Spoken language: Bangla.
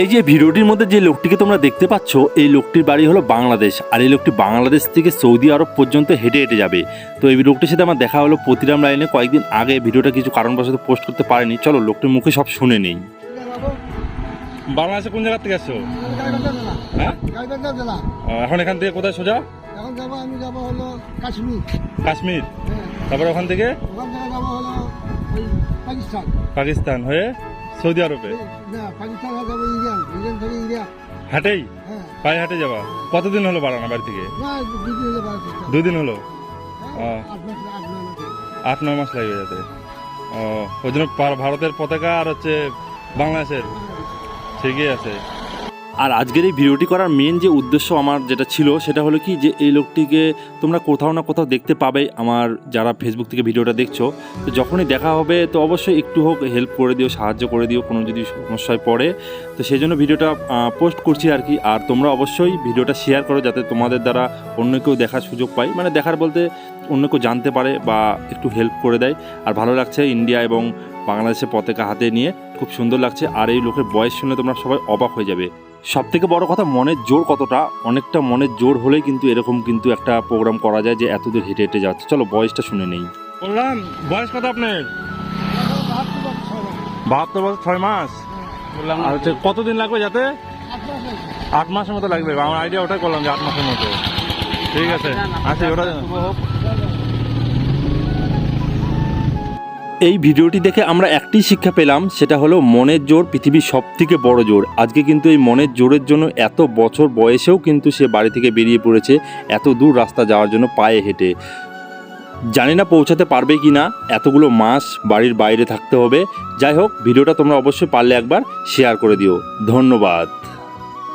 এই যে ভিডিওটির মধ্যে যে লোকটিকে তোমরা দেখতে পাচ্ছ এই লোকটির বাড়ি হলো বাংলাদেশ। আর এই লোকটি বাংলাদেশ থেকে সৌদি আরব পর্যন্ত হেঁটে হেঁটে যাবে। তো এই লোকটির সাথে আমার দেখা হলো প্রতিরাম লাইনে। কয়েকদিন আগে ভিডিওটা কিছু কারণবশত পোস্ট করতে পারেনি। চলো লোকটির মুখে সব শুনে নেই। বাংলাদেশে কোন জায়গা থেকে আসছো? হ্যাঁ? এখন এখান থেকে কোথায় সোজা? এখন যাব আমি যাব হলো কাশ্মীর। কাশ্মীর তারপর ওখান থেকে? ওখান থেকে যাব হলো পাকিস্তান। পাকিস্তান হয়ে? সৌদি আরবে? এই, না পাকিস্তান হয়ে যাব ইরান ইরান থেকে ইরাক হাটেই? হ্যাঁ। পায়ে হাটে যাবা? কতদিন হলো বাড়ানো বাড়ি থেকে? দুদিন হলে? হ্যাঁ, আট নয় মাস লাগবে যাতে। ও ওই জন্য ভারতের পতাকা আর হচ্ছে বাংলাদেশের? ঠিকই আছে। আর আজকের এই ভিডিওটি করার মেন যে উদ্দেশ্য আমার যেটা ছিল, সেটা হলো কি যে এই লোকটিকে তোমরা কোথাও না কোথাও দেখতে পাবে আমার যারা ফেসবুক থেকে ভিডিওটা দেখছ। তো যখনই দেখা হবে, তো অবশ্যই একটু হোক হেল্প করে দিও, সাহায্য করে দিও, কোনো যদি সমস্যায় পড়ে। তো সেই জন্য ভিডিওটা পোস্ট করছি আর কি। আর তোমরা অবশ্যই ভিডিওটা শেয়ার করো যাতে তোমাদের দ্বারা অন্য কেউ দেখার সুযোগ পায় মানে দেখার বলতে অন্য কেউ জানতে পারে বা একটু হেল্প করে দেয়। আর ভালো লাগছে ইন্ডিয়া এবং বাংলাদেশের পতাকা হাতে নিয়ে। খুব সুন্দর লাগছে। আর এই লোকের বয়স শুনে তোমরা সবাই অবাক হয়ে যাবে। সব থেকে বড় কথা মনের জোর কতটা? অনেকটা মনের জোর হলেই কিন্তু এরকম কিন্তু একটা প্রোগ্রাম করা যায় যে এত দূর হেঁটে হেঁটে যাচ্ছে। চলো বয়সটা শুনে নেই। বললাম বয়স কত আপনার? বাহাত্তর বছর ছয় মাস। আর হচ্ছে কতদিন লাগবে যাতে। আট মাসের মতো লাগবে। আমার আইডিয়া ওটাই করলাম যে আট মাসের মতো। ঠিক আছে আচ্ছা ওটা এই ভিডিওটি দেখে আমরা একটি শিক্ষা পেলাম, সেটা হলো মনের জোর পৃথিবীর সব থেকে বড় জোর। আজকে কিন্তু এই মনের জোরের জন্য এত বছর বয়সেও কিন্তু সে বাড়ি থেকে বেরিয়ে পড়েছে, এত দূর রাস্তা যাওয়ার জন্য পায়ে হেঁটে। জানি না পৌঁছাতে পারবে কি না, এতগুলো মাস বাড়ির বাইরে থাকতে হবে। যাই হোক, ভিডিওটা তোমরা অবশ্যই পারলে একবার শেয়ার করে দিও। ধন্যবাদ।